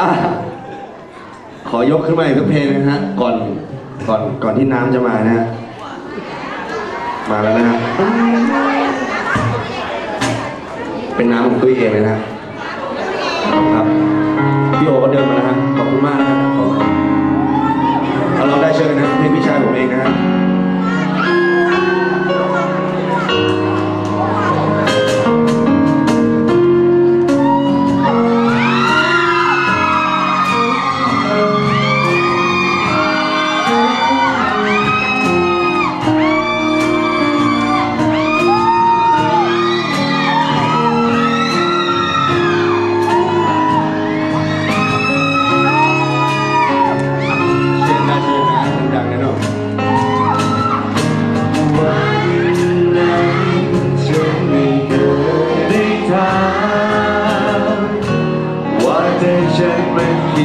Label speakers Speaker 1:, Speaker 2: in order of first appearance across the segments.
Speaker 1: อะขอยกขึ้นมาอีกสักเพลงนะฮะ ก่อนก่อนก่อนที่น้ำจะมานะฮะ มาแล้วนะฮะเป็นน้ำของตุ้ยเองเลยนะฮะครับพี่โอก็เดินมาแล้วฮะขอบคุณมากนะครับขอบคุณเอาเราได้เชิญนะเพลงพี่ชายผมเองนะฮะ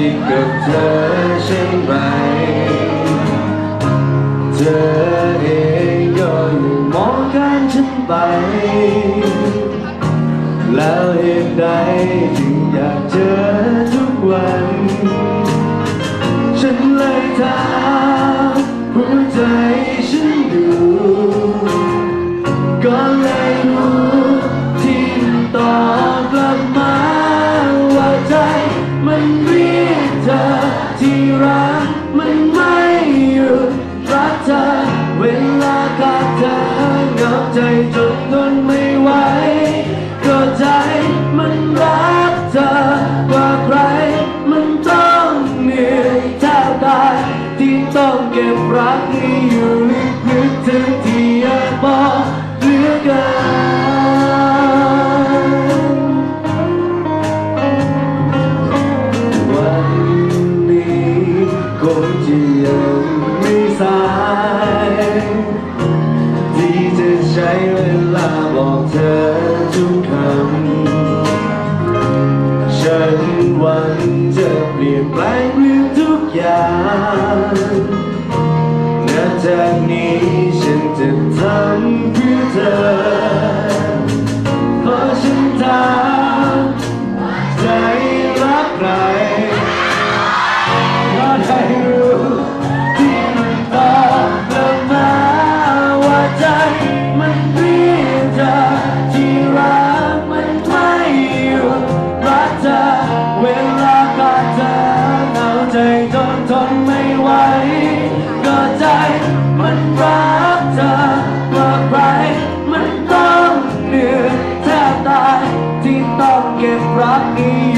Speaker 1: ผิด
Speaker 2: กับเธอใช่ไหม เธอเองก็ยังมองข้ามฉันไป แล้วเหตุใดจึงอยากเจอทุกวัน ฉันเลยถามหัวใจฉันดูก็เลย ต้องเก็บรักนี้อยู่ลึกๆถึงที่อยากบอกเหลือเกินวันนี้คงจะยังไม่สายที่จะใช้เวลาบอกเธอทุกคำฉันหวันจะเปลี่ยนแปลงเรื่องทุก ยานับจากนี้ฉันจะทำเพื่อเธอ ก็ใจมันรักเธอกว่าใครมันต้องเหนื่อยแทบตายที่ต้องเก็บรักนี้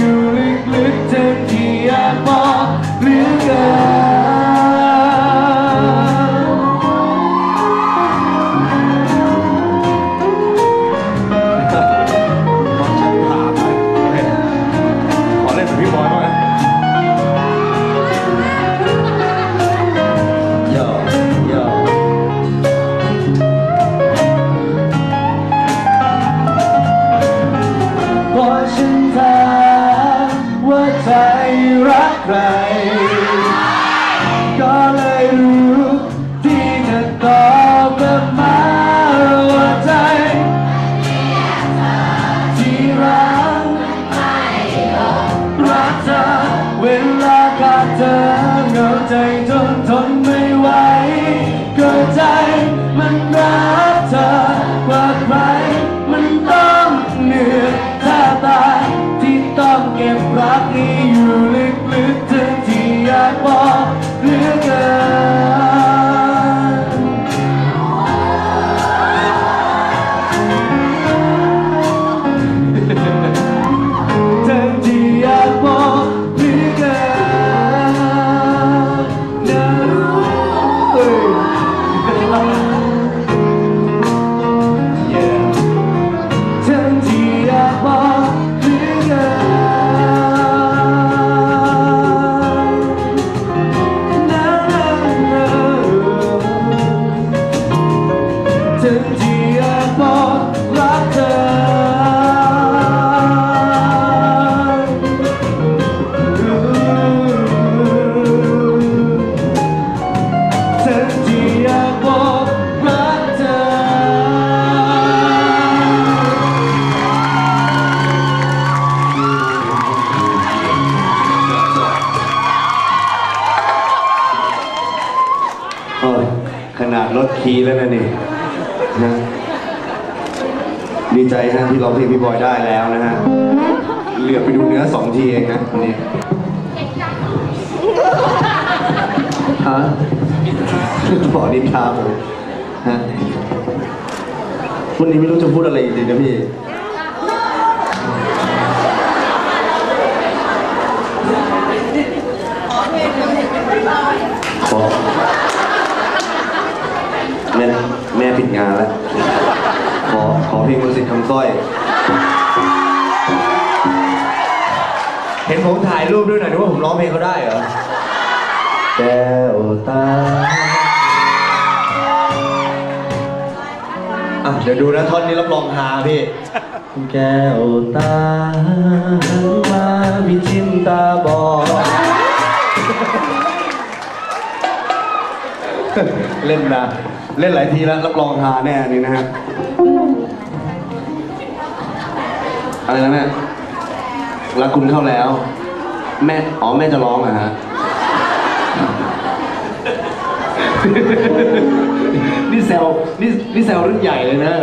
Speaker 2: ถึงที่ากบอกรักเธอ ถึงที่บอกรักเธอ โอ้ย
Speaker 1: ขนาดลดคีแล้วนะนี่ ดีใจฮะที่ร้องเพลงพี่บอยได้แล้วนะฮะ เหลือไปดูเนื้อสองทีเองนะนนี้ฮะบอกนิทาผมฮะวันนี้ไม่รู้จะพูดอะไรจริงนะพี่ขอแม่แม่ปิดงานแล้ว ขอขอเพลงมนต์สิทธิ์คำสร้อย เห็นผมถ่ายรูปด้วยหน่อยนึกว่าผมร้องเพลงเขาได้เหรอ แก้วตา อะ เดี๋ยวดูนะท่อนนี้รับรองฮาพี่ แก้วตาหันมาพิชิมตาบอดเล่นนะ เล่นหลายทีแล้วรับรองฮาแน่นนี่นะฮะ อะไรนะแม่รักคุณเข้าแล้ว แม่ อ๋อ แม่จะร้องเหรอะฮะ นี่แซวนี่นี่แซวรุ่นใหญ่เลยนะ